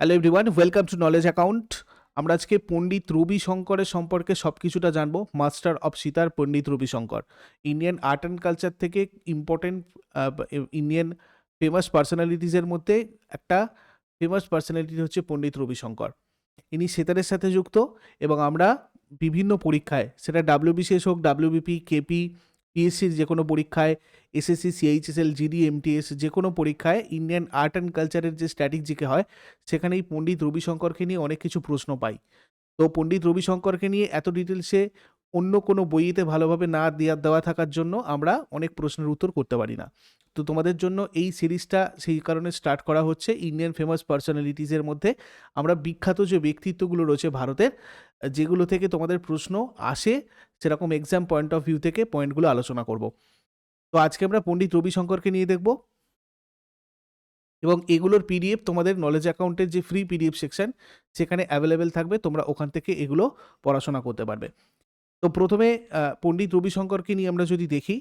Hello everyone welcome to knowledge account আমরা আজকে পণ্ডিত রবি শঙ্করের সম্পর্কে সব কিছুটা জানব master of sitar Pandit Ravi Shankar. Indian art and culture থেকে ইম্পর্টেন্ট ইন্ডিয়ান ফেমাস পার্সোনালিটিসের মধ্যে একটা ফেমাস পার্সোনালিটি হচ্ছে পণ্ডিত রবি শঙ্কর। ইনি সেতারের সাথে যুক্ত এবং আমরা বিভিন্ন পরীক্ষায়, সেটা ডাব্লিউবিসিএস হোক ডাব্লিউবিপি কেপি পিএসসির যে কোনো পরীক্ষায় এসএসসি সিএইচএসএল জিডি এমটিএস যে কোনো পরীক্ষায় ইন্ডিয়ান আর্ট অ্যান্ড কালচারের যে স্ট্র্যাটেজিকে হয়, সেখানেই পণ্ডিত রবিশঙ্করকে নিয়ে অনেক কিছু প্রশ্ন পাই। তো পণ্ডিত রবিশঙ্করকে নিয়ে এত ডিটেলসে অন্য কোনো বইতে ভালোভাবে না দেওয়া দেওয়া থাকার জন্য আমরা অনেক প্রশ্নের উত্তর করতে পারি না। তো তোমাদের জন্য এই সিরিজটা সেই কারণে স্টার্ট করা হচ্ছে ইন্ডিয়ান ফেমাস পার্সোনালিটিসের মধ্যে। আমরা বিখ্যাত যে ব্যক্তিত্বগুলো রয়েছে ভারতের, যেগুলো থেকে তোমাদের প্রশ্ন আসে, সেরকম এক্সাম পয়েন্ট অফ ভিউ থেকে পয়েন্টগুলো আলোচনা করব। তো আজকে আমরা পণ্ডিত রবিশঙ্করকে নিয়ে দেখব। এবং এগুলোর পিডিএফ তোমাদের নলেজ অ্যাকাউন্টের যে ফ্রি পিডিএফ সেকশন সেখানে অ্যাভেলেবেল থাকবে, তোমরা ওখান থেকে এগুলো পড়াশোনা করতে পারবে। তো প্রথমে পণ্ডিত রবিশঙ্করকে নিয়ে আমরা যদি দেখি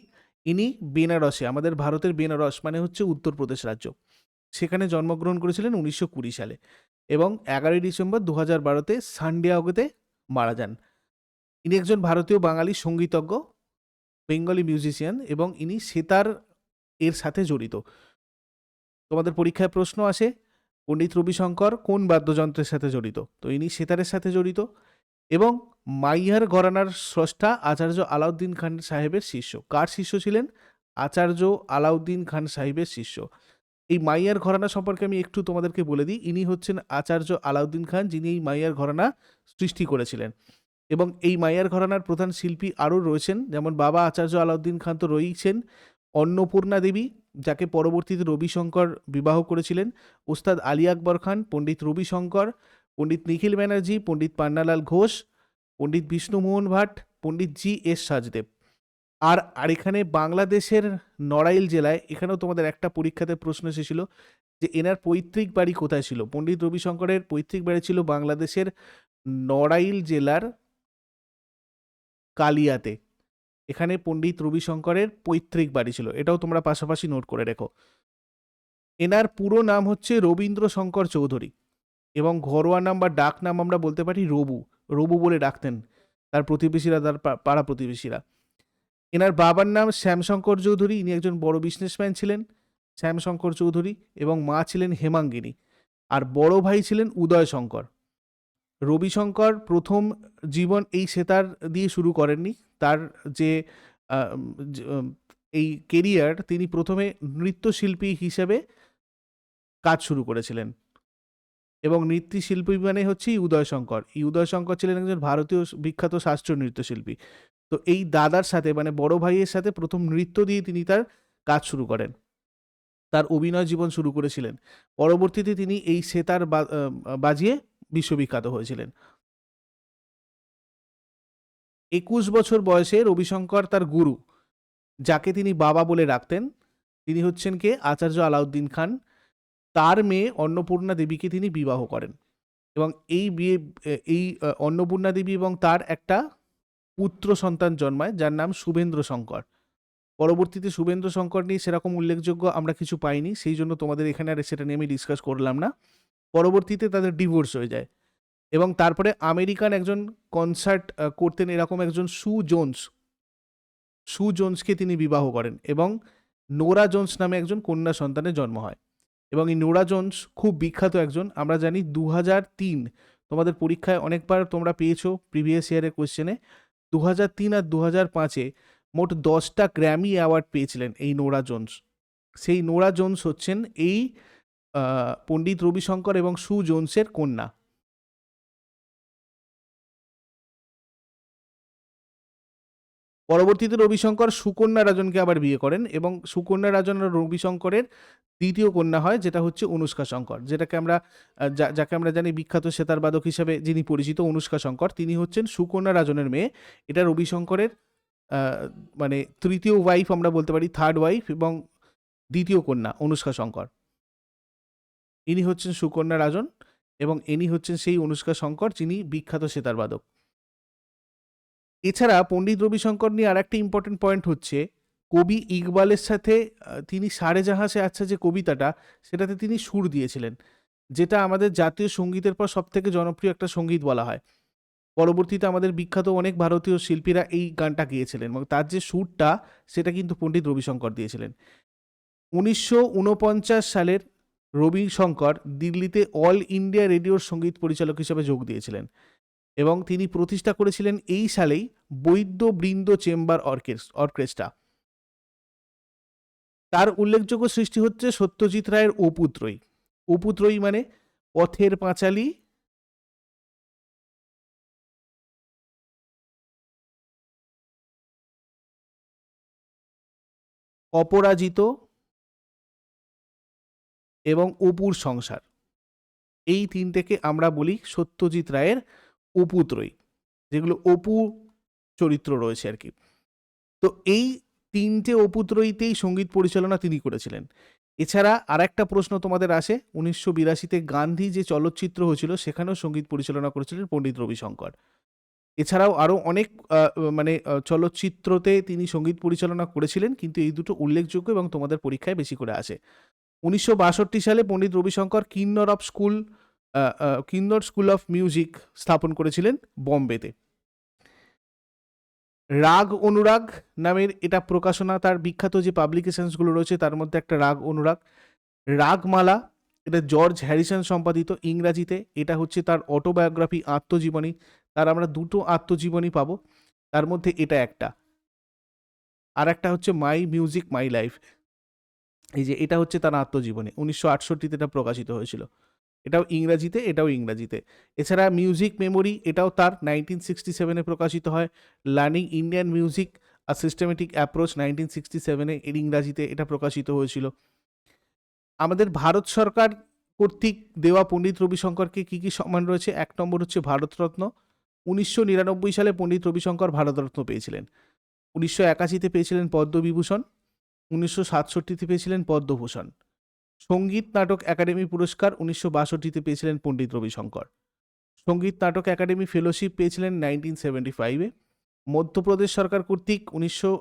ইনি বেনারসে, আমাদের ভারতের বেনারস মানে হচ্ছে উত্তরপ্রদেশ রাজ্য। সেখানে জন্মগ্রহণ করেছিলেন উনিশশো কুড়ি সালে এবং এগারোই ডিসেম্বর দু হাজার বারোতে সানডিয়াগোতে মারা যান। ইনি একজন ভারতীয় বাঙালি সঙ্গীতজ্ঞ, বেঙ্গলি মিউজিশিয়ান এবং ইনি সেতার এর সাথে জড়িত। তোমাদের পরীক্ষায় প্রশ্ন আসে, পণ্ডিত রবিশঙ্কর কোন বাদ্যযন্ত্রের সাথে জড়িত? তো ইনি সেতারের সাথে জড়িত। এবং মাইয়ার ঘরানার স্রষ্টা আচার্য আলাউদ্দিন খান সাহেবের শিষ্য। কার শিষ্য ছিলেন? আচার্য আলাউদ্দিন খান সাহেবের শিষ্য। এই মাইয়ার ঘরানা সম্পর্কে আমি একটু তোমাদেরকে বলে দিই। ইনি হচ্ছেন আচার্য আলাউদ্দিন খান, যিনি এই মাইয়ার ঘরানা সৃষ্টি করেছিলেন। এবং এই মাইয়ার ঘরানার প্রধান শিল্পী আরও রয়েছেন, যেমন বাবা আচার্য আলাউদ্দিন খান তো রয়েছেন অন্নপূর্ণা দেবী, যাকে পরবর্তীতে রবিশঙ্কর বিবাহ করেছিলেন। Ustad Ali Akbar Khan, Pandit Ravishankar. Pandit Nikhil Banerjee, Pandit Pannalal Ghosh, Pandit Vishwamohan Bhatt, Pandit G S Sajdev. আর আর এখানে বাংলাদেশের নড়াইল জেলায়, এখানেও তোমাদের একটা পরীক্ষাতে প্রশ্ন এসেছিল যে এনার পৈতৃক বাড়ি কোথায় ছিল? পণ্ডিত রবিশঙ্করের পৈতৃক বাড়ি ছিল বাংলাদেশের নড়াইল জেলার কালিয়াতে। এখানে পণ্ডিত রবিশঙ্করের পৈতৃক বাড়ি ছিল। এটাও তোমরা পাশাপাশি নোট করে রেখো। এনার পুরো নাম হচ্ছে রবীন্দ্র শঙ্কর চৌধুরী। এবং ঘরোয়া নাম বা ডাক নাম আমরা বলতে পারি রবু। রবু বলে ডাকতেন তার প্রতিবেশীরা, তার পাড়া প্রতিবেশীরা। এনার বাবার নাম শ্যামশঙ্কর চৌধুরী, ইনি একজন বড় বিজনেসম্যান ছিলেন শ্যামশঙ্কর চৌধুরী এবং মা ছিলেন হেমাঙ্গিনী আর বড় ভাই ছিলেন উদয় শঙ্কর রবিশঙ্কর প্রথম জীবন এই সেতার দিয়ে শুরু করেননি। তার যে এই কেরিয়ার তিনি প্রথমে নৃত্যশিল্পী হিসেবে কাজ শুরু করেছিলেন। এবং নৃত্যশিল্পী মানে হচ্ছে এই উদয় শঙ্কর। এই উদয় শঙ্কর ছিলেন একজন ভারতীয় বিখ্যাত শাস্ত্রীয় নৃত্যশিল্পী। তো এই দাদার সাথে মানে বড় ভাইয়ের সাথে প্রথম নৃত্য দিয়ে তিনি তার কাজ শুরু করেন। তার অভিনয় জীবন শুরু করেছিলেন। পরবর্তীতে তিনি এই সেতার বাজিয়ে বিশ্ববিখ্যাত হয়েছিলেন। একুশ বছর বয়সে রবিশঙ্কর তার গুরু, যাকে তিনি বাবা বলে রাখতেন। তিনি হচ্ছেন কে? আচার্য আলাউদ্দিন খান। তার মেয়ে অন্নপূর্ণা দেবীকে তিনি বিবাহ করেন। এবং এই বিয়ে, এই অন্নপূর্ণা দেবী এবং তার একটা পুত্র সন্তান জন্মায়, যার নাম শুভেন্দ্র শঙ্কর। পরবর্তীতে শুভেন্দ্র শঙ্কর নিয়ে সেরকম উল্লেখযোগ্য আমরা কিছু পাইনি, সেই জন্য তোমাদের এখানে আর সেটা নিয়ে আমি ডিসকাস করলাম না। পরবর্তীতে তাদের ডিভোর্স হয়ে যায়। এবং তারপরে আমেরিকান একজন কনসার্ট করতেন এরকম একজন সু জোন্স। সু জোন্সকে তিনি বিবাহ করেন এবং নোরা জোন্স নামে একজন কন্যা সন্তানের জন্ম হয়। এবং এই নোরা জোন্স খুব বিখ্যাত একজন। আমরা জানি দু তিন, তোমাদের পরীক্ষায় অনেকবার তোমরা পেয়েছ প্রিভিয়াস ইয়ারের কোয়েশ্চেনে দু তিন আর দু পাঁচে মোট দশটা গ্র্যামি অ্যাওয়ার্ড পেয়েছিলেন এই নোরা জোন্স সেই নোরা জোন্স হচ্ছেন এই পণ্ডিত রবিশঙ্কর এবং সু জোন্সের কন্যা। পরবর্তীতে রবিশঙ্কর সুকন্যা রাজনকে আবার বিয়ে করেন এবং সুকন্যা রাজন আর রবিশঙ্করের দ্বিতীয় কন্যা হয়, যেটা হচ্ছে অনুষ্কা শঙ্কর, যেটাকে আমরা যাকে আমরা জানি বিখ্যাত সেতারবাদক হিসেবে যিনি পরিচিত, অনুষ্কা শঙ্কর। তিনি হচ্ছেন সুকন্যা রাজনের মেয়ে। এটা রবিশঙ্করের মানে তৃতীয় ওয়াইফ আমরা বলতে পারি থার্ড ওয়াইফ এবং দ্বিতীয় কন্যা, অনুষ্কা শঙ্কর। ইনি হচ্ছেন সুকন্যা রাজন এবং ইনি হচ্ছেন সেই অনুষ্কা শঙ্কর যিনি বিখ্যাত সেতারবাদক এছাড়া পণ্ডিত রবিশঙ্কর নিয়ে আর একটা ইম্পর্টেন্ট পয়েন্ট হচ্ছে, কবি ইকবালের সাথে তিনি সারে জাহাসে আচ্ছা যে কবিতাটা, সেটাতে তিনি সুর দিয়েছিলেন, যেটা আমাদের জাতীয় সঙ্গীতের পর সব থেকে জনপ্রিয় একটা সংগীত বলা হয়। পরবর্তীতে আমাদের বিখ্যাত অনেক ভারতীয় শিল্পীরা এই গানটা গেয়েছিলেন এবং তার যে সুরটা, সেটা কিন্তু পণ্ডিত রবিশঙ্কর দিয়েছিলেন। উনিশশো উনপঞ্চাশ সালের রবিশঙ্কর দিল্লিতে অল ইন্ডিয়া রেডিওর সংগীত পরিচালক হিসেবে যোগ দিয়েছিলেন। এবং তিনি প্রতিষ্ঠা করেছিলেন এই সালেই বৈদ্য বৃন্দ চেম্বার অর্কেস্ট্রা। তার উল্লেখযোগ্য সৃষ্টি হচ্ছে সত্যজিৎ রায়ের ওপুত্রই ওপুত্রই মানে পথের পাঁচালী। অপরাজিত এবং অপুর সংসার। এই তিনটেকে আমরা বলি সত্যজিৎ রায়ের অপুত্রই যেগুলো অপু চরিত্র রয়েছে আর কি। তো এই তিনটে অপুত্রইতেই সংগীত পরিচালনা তিনি করেছিলেন। এছাড়া আর একটা প্রশ্ন তোমাদের আসে, উনিশশো বিরাশিতে গান্ধী যে চলচ্চিত্র হয়েছিল, সেখানেও সংগীত পরিচালনা করেছিলেন পণ্ডিত রবিশঙ্কর। এছাড়াও আরও অনেক মানে চলচ্চিত্রতে তিনি সংগীত পরিচালনা করেছিলেন, কিন্তু এই দুটো উল্লেখযোগ্য এবং তোমাদের পরীক্ষায় বেশি করে আসে। উনিশশো বাষট্টি সালে Pandit Ravishankar Kinnara of school Kinnara school of music স্থাপন করেছিলেন বম্বেতে। রাগ অনুরাগ নামের এটা প্রকাশনা, তার বিখ্যাত যে পাবলিকেশনসগুলো রয়েছে, তার মধ্যে একটা রাগ অনুরাগ। রাগমালা, এটা জর্জ হ্যারিসন সম্পাদিত ইংরাজিতে, এটা হচ্ছে তার অটোবায়োগ্রাফি আত্মজীবনী। তার আমরা দুটো আত্মজীবনী পাবো, তার মধ্যে এটা একটা। আর একটা হচ্ছে মাই মিউজিক মাই লাইফ এই যে এটা হচ্ছে তার আত্মজীবনী, উনিশশো আটষট্টিতে এটা প্রকাশিত হয়েছিল। এটাও ইংরাজিতে এটাও ইংরাজিতে। এছাড়া মিউজিক মেমোরি এটাও তার নাইনটিন সিক্সটি সেভেনে প্রকাশিত হয়। লার্নিং ইন্ডিয়ান মিউজিক আর সিস্টেমেটিক অ্যাপ্রোচ নাইনটিন সিক্সটি সেভেনে এর ইংরাজিতে এটা প্রকাশিত হয়েছিল। আমাদের ভারত সরকার কর্তৃক দেওয়া পণ্ডিত রবিশঙ্করকে কী কী সম্মান রয়েছে? এক নম্বর হচ্ছে ভারতরত্ন। উনিশশো নিরানব্বই সালে পণ্ডিত রবিশঙ্কর ভারতরত্ন পেয়েছিলেন। উনিশশো একাশিতে পেয়েছিলেন পদ্মবিভূষণ। উনিশশো সাতষট্টিতে পেয়েছিলেন পদ্মভূষণ। সংগীত নাটক একাডেমি পুরস্কার উনিশশো বাষট্টিতে পেয়েছিলেন পণ্ডিত রবিশঙ্কর। সংগীত নাটক একাডেমি ফেলোশিপ পেয়েছিলেন নাইনটিন সেভেন্টি ফাইভে। মধ্যপ্রদেশ সরকার কর্তৃক উনিশশো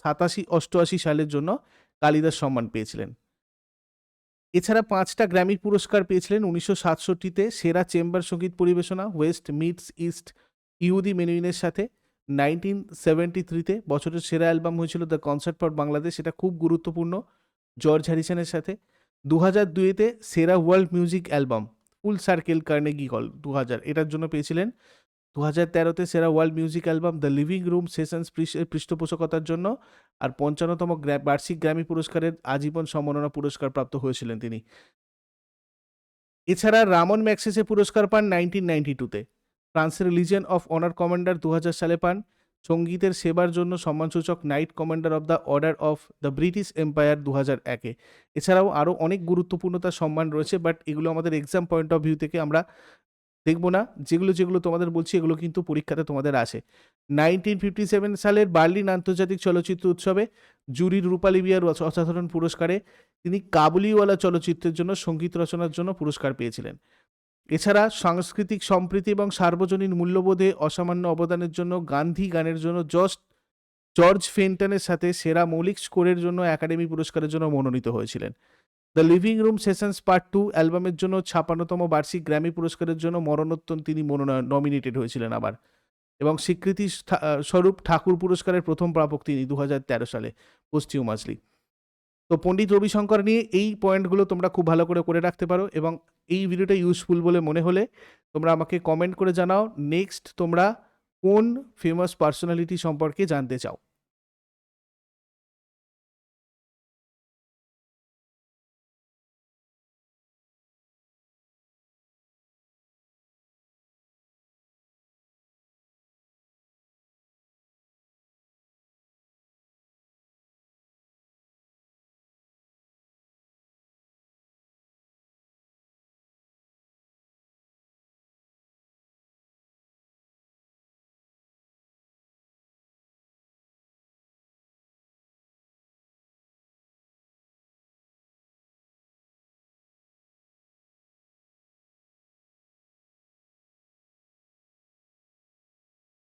সাতাশি অষ্টআশি সালের জন্য কালিদাস সম্মান পেয়েছিলেন। এছাড়া পাঁচটা গ্র্যামি পুরস্কার পেয়েছিলেন উনিশশো সাতষট্টিতে সেরা চেম্বার সংগীত পরিবেশনা ওয়েস্ট, মিডস, ইস্ট, ইহুদি মেনুইনের সাথে। নাইনটিন সেভেন্টি থ্রিতে বছরের সেরা অ্যালবাম হয়েছিল দ্য কনসার্ট ফর বাংলাদেশ এটা খুব গুরুত্বপূর্ণ। জর্জ হ্যারিসনের সাথে। দু হাজার দুইতে সেরা world music album full circle Carnegie hall দু হাজার এটার জন্য পেয়েছিলেন দু হাজার তেরোতে সেরা world music album the living room sessions পৃষ্ঠপোষকতার জন্য। আর পঞ্চান্নতম বার্ষিক গ্র্যামি পুরস্কারের আজীবন সম্মাননা পুরস্কার প্রাপ্ত হয়েছিলেন তিনি। এছাড়া রামন ম্যাক্সেসে পুরস্কার পান নাইনটিন নাইনটি টুতে ফ্রান্সের লিজিয়ন অফ অনার কমান্ডার দু হাজার সালে পান। সঙ্গীতের সেবার জন্য সম্মানসূচক knight commander of the order of the British empire দু হাজার একে। এছাড়াও আরও অনেক গুরুত্বপূর্ণ তার সম্মান রয়েছে, বাট এগুলো আমাদের এক্সাম পয়েন্ট অফ ভিউ থেকে আমরা দেখব না। যেগুলো যেগুলো তোমাদের বলছি, এগুলো কিন্তু পরীক্ষাতে তোমাদের আসে নাইনটিন ফিফটি সেভেন সালের বার্লিন আন্তর্জাতিক চলচ্চিত্র উৎসবে জুরির রূপালী বিয়ার অসাধারণ পুরস্কারে তিনি কাবুলিওয়ালা চলচ্চিত্রের জন্য সংগীত রচনার জন্য পুরস্কার পেয়েছিলেন। এছাড়া সাংস্কৃতিক সম্প্রীতি এবং সার্বজনীন মূল্যবোধে অসামান্য অবদানের জন্য গান্ধী গানের জন্য জস্ট জর্জ ফেন্টনের সাথে সেরা মৌলিক স্কোরের জন্য একাডেমি পুরস্কারের জন্য মনোনীত হয়েছিলেন। The living room sessions part two অ্যালবামের জন্য ছাপান্নতম বার্ষিক গ্র্যামি পুরস্কারের জন্য মরণোত্তর তিনি মনোনয়ন নমিনেটেড হয়েছিলেন আবার। এবং স্বীকৃতি স্বরূপ ঠাকুর পুরস্কারের প্রথম প্রাপক তিনি দু হাজার তেরো সালে পশ্চিম মাজলি। তো পণ্ডিত রবিশঙ্কর নিয়ে এই পয়েন্টগুলো তোমরা খুব ভালো করে করে রাখতে পারো এবং এই ভিডিওটা ইউজফুল বলে মনে হলে তোমরা আমাকে কমেন্ট করে জানাও। নেক্সট তোমরা কোন ফেমাস পার্সোনালিটি সম্পর্কে জানতে চাও?